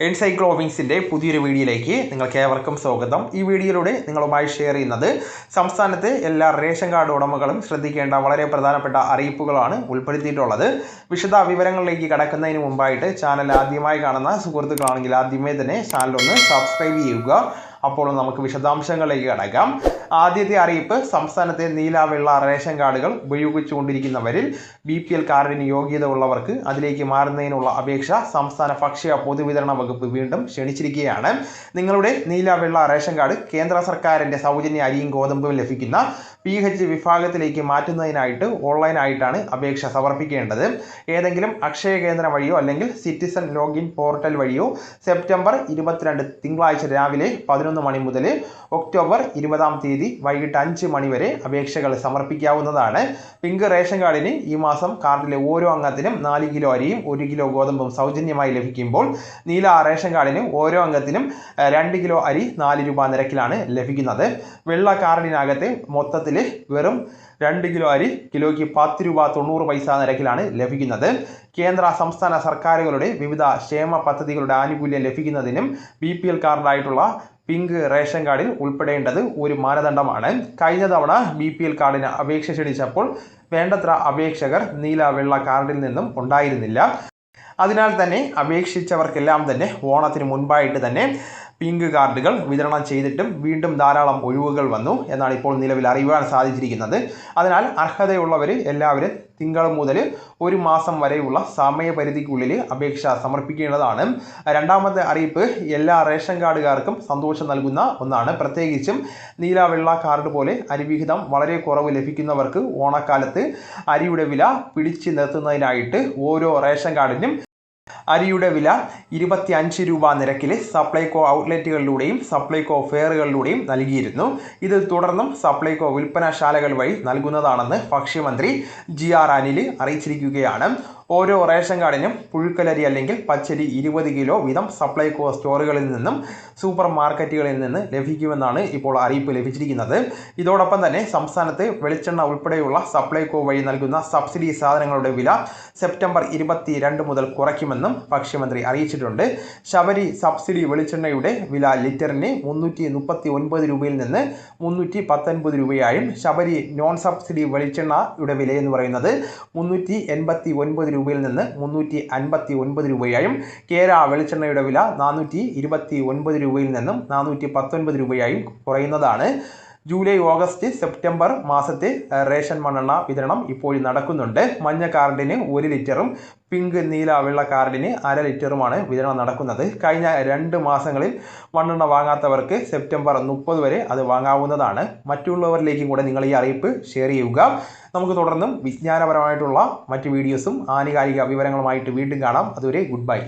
എൻസൈക്ലോവിങ്സിന്റെ പുതിയൊരു വീഡിയോയിലേക്ക് നിങ്ങൾക്ക് ഏവർക്കും സ്വാഗതം. ഈ വീഡിയോയിലൂടെ നിങ്ങളുമായി ഷെയർ ചെയ്യുന്നത് സംസ്ഥാനത്ത് എല്ലാ റേഷൻ കാർഡ് ഉടമകളും ശ്രദ്ധിക്കേണ്ട വളരെ പ്രധാനപ്പെട്ട അറിയിപ്പുകളാണ് ഉൾപ്പെടുത്തിയിട്ടുള്ളത്. വിശദ വിവരങ്ങളിലേക്ക് കടക്കുന്നതിന് മുമ്പായിട്ട് ചാനൽ ആദ്യമായി കാണുന്ന സുഹൃത്തുക്കളാണെങ്കിൽ ആദ്യമേ തന്നെ ചാനൽ ഒന്ന് സബ്സ്ക്രൈബ് ചെയ്യുക. അപ്പോൾ നമുക്ക് വിശദാംശങ്ങളിലേക്ക് കടക്കാം. ആദ്യത്തെ അറിയിപ്പ് സംസ്ഥാനത്തെ നീല വെള്ള റേഷൻ കാർഡുകൾ ഉപയോഗിച്ചുകൊണ്ടിരിക്കുന്നവരിൽ ബി പി എൽ കാർഡിന് യോഗ്യത ഉള്ളവർക്ക് അതിലേക്ക് മാറുന്നതിനുള്ള അപേക്ഷ സംസ്ഥാന ഭക്ഷ്യ പൊതുവിതരണ വകുപ്പ് വീണ്ടും ക്ഷണിച്ചിരിക്കുകയാണ്. നിങ്ങളുടെ നീല വെള്ള റേഷൻ കാർഡ് കേന്ദ്ര സർക്കാരിന്റെ സൗജന്യ അരിയും ഗോതമ്പും ലഭിക്കുന്ന പി എച്ച് വിഭാഗത്തിലേക്ക് മാറ്റുന്നതിനായിട്ട് ഓൺലൈനായിട്ടാണ് അപേക്ഷ സമർപ്പിക്കേണ്ടത്. ഏതെങ്കിലും അക്ഷയ കേന്ദ്രം വഴിയോ അല്ലെങ്കിൽ സിറ്റിസൺ ലോഗിൻ പോർട്ടൽ വഴിയോ സെപ്റ്റംബർ ഇരുപത്തിരണ്ട് തിങ്കളാഴ്ച രാവിലെ പതിനൊന്ന് മണി മുതൽ ഒക്ടോബർ ഇരുപതാം തീയതി വൈകിട്ട് അഞ്ച് മണി വരെ അപേക്ഷകൾ സമർപ്പിക്കാവുന്നതാണ്. പിങ്ക് റേഷൻ കാർഡിന് ഈ മാസം കാർഡിലെ ഓരോ അംഗത്തിനും നാല് കിലോ അരിയും ഒരു കിലോ ഗോതമ്പും സൗജന്യമായി ലഭിക്കുമ്പോൾ നീല റേഷൻ കാർഡിന് ഓരോ അംഗത്തിനും രണ്ട് കിലോ അരി നാല് രൂപ നിരക്കിലാണ് ലഭിക്കുന്നത്. വെള്ള കാർഡിനകത്ത് മൊത്തത്തിൽ വെറും രണ്ട് കിലോ അരി കിലോയ്ക്ക് പത്ത് രൂപ തൊണ്ണൂറ് പൈസ നിരക്കിലാണ് ലഭിക്കുന്നത്. കേന്ദ്ര സംസ്ഥാന സർക്കാരുകളുടെ വിവിധ ക്ഷേമ പദ്ധതികളുടെ ആനുകൂല്യം ലഭിക്കുന്നതിനും ബി പി എൽ കാർഡായിട്ടുള്ള പിങ്ക് റേഷൻ കാർഡിൽ ഉൾപ്പെടേണ്ടത് ഒരു മാനദണ്ഡമാണ്. കഴിഞ്ഞ തവണ ബി പി എൽ കാർഡിന് അപേക്ഷ ക്ഷണിച്ചപ്പോൾ വേണ്ടത്ര അപേക്ഷകർ നീല വെള്ള കാർഡിൽ നിന്നും ഉണ്ടായിരുന്നില്ല. അതിനാൽ തന്നെ അപേക്ഷിച്ചവർക്കെല്ലാം തന്നെ ഓണത്തിന് മുൻപായിട്ട് തന്നെ പിങ്ക് കാർഡുകൾ വിതരണം ചെയ്തിട്ടും വീണ്ടും ധാരാളം ഒഴിവുകൾ വന്നു എന്നാണ് ഇപ്പോൾ നിലവിൽ അറിയുവാൻ സാധിച്ചിരിക്കുന്നത്. അതിനാൽ അർഹതയുള്ളവർ എല്ലാവരും തിങ്കൾ മുതൽ ഒരു മാസം വരെയുള്ള സമയപരിധിക്കുള്ളിൽ അപേക്ഷ സമർപ്പിക്കേണ്ടതാണ്. രണ്ടാമത്തെ അറിയിപ്പ് എല്ലാ റേഷൻ കാർഡുകാർക്കും സന്തോഷം നൽകുന്ന ഒന്നാണ്. പ്രത്യേകിച്ചും നീല വെള്ള കാർഡ് പോലെ അരിവിഹിതം വളരെ കുറവ് ലഭിക്കുന്നവർക്ക് ഓണക്കാലത്ത് അരിയുടെ വില പിടിച്ചു നിർത്തുന്നതിനായിട്ട് ഓരോ റേഷൻ കാർഡിനും അരിയുടെ വില ഇരുപത്തി അഞ്ച് രൂപ നിരക്കിൽ സപ്ലൈകോ ഔട്ട്ലെറ്റുകളിലൂടെയും സപ്ലൈകോ ഫെയറുകളിലൂടെയും നൽകിയിരുന്നു. ഇത് തുടർന്നും സപ്ലൈകോ വിൽപ്പനശാലകൾ വഴി നൽകുന്നതാണെന്ന് ഭക്ഷ്യമന്ത്രി ജി ആർ അനിൽ അറിയിച്ചിരിക്കുകയാണ്. ഓരോ റേഷൻ കാർഡിനും പുഴുക്കലരി അല്ലെങ്കിൽ പച്ചരി ഇരുപത് കിലോ വീതം സപ്ലൈകോ സ്റ്റോറുകളിൽ നിന്നും സൂപ്പർ മാർക്കറ്റുകളിൽ നിന്ന് ലഭിക്കുമെന്നാണ് ഇപ്പോൾ അറിയിപ്പ് ലഭിച്ചിരിക്കുന്നത്. ഇതോടൊപ്പം തന്നെ സംസ്ഥാനത്ത് വെളിച്ചെണ്ണ ഉൾപ്പെടെയുള്ള സപ്ലൈകോ വഴി നൽകുന്ന സബ്സിഡി സാധനങ്ങളുടെ വില സെപ്റ്റംബർ ഇരുപത്തി മുതൽ കുറയ്ക്കുമെന്നും ഭക്ഷ്യമന്ത്രി അറിയിച്ചിട്ടുണ്ട്. ശബരി സബ്സിഡി വെളിച്ചെണ്ണയുടെ വില ലിറ്ററിന് മുന്നൂറ്റി മുപ്പത്തി ഒൻപത് രൂപയിൽ നിന്ന് മുന്നൂറ്റി പത്തൊൻപത് രൂപയായും ശബരി നോൺ സബ്സിഡി വെളിച്ചെണ്ണയുടെ വില എന്ന് പറയുന്നത് മുന്നൂറ്റി എൺപത്തി ഒൻപത് രൂപയിൽ നിന്ന് മുന്നൂറ്റി അൻപത്തി ഒൻപത് രൂപയായും കേര വെളിച്ചെണ്ണയുടെ വില നാനൂറ്റി ഇരുപത്തി ഒൻപത് രൂപയിൽ നിന്നും നാനൂറ്റി പത്തൊൻപത് രൂപയായും കുറയുന്നതാണ്. ജൂലൈ ഓഗസ്റ്റ് സെപ്റ്റംബർ മാസത്തെ റേഷൻ മണ്ണെണ്ണ വിതരണം ഇപ്പോൾ നടക്കുന്നുണ്ട്. മഞ്ഞ കാർഡിന് ഒരു ലിറ്ററും പിങ്ക് നീല വെള്ള കാർഡിന് അര ലിറ്ററുമാണ് വിതരണം നടക്കുന്നത്. കഴിഞ്ഞ രണ്ട് മാസങ്ങളിൽ മണ്ണെണ്ണ വാങ്ങാത്തവർക്ക് സെപ്റ്റംബർ മുപ്പത് വരെ അത് വാങ്ങാവുന്നതാണ്. മറ്റുള്ളവരിലേക്കും കൂടെ നിങ്ങൾ ഈ അറിയിപ്പ് ഷെയർ ചെയ്യുക. നമുക്ക് തുടർന്നും വിജ്ഞാനപരമായിട്ടുള്ള മറ്റ് വീഡിയോസും ആനുകാലിക വിവരങ്ങളുമായിട്ട് വീണ്ടും കാണാം. അതുവരെ ഗുഡ് ബൈ.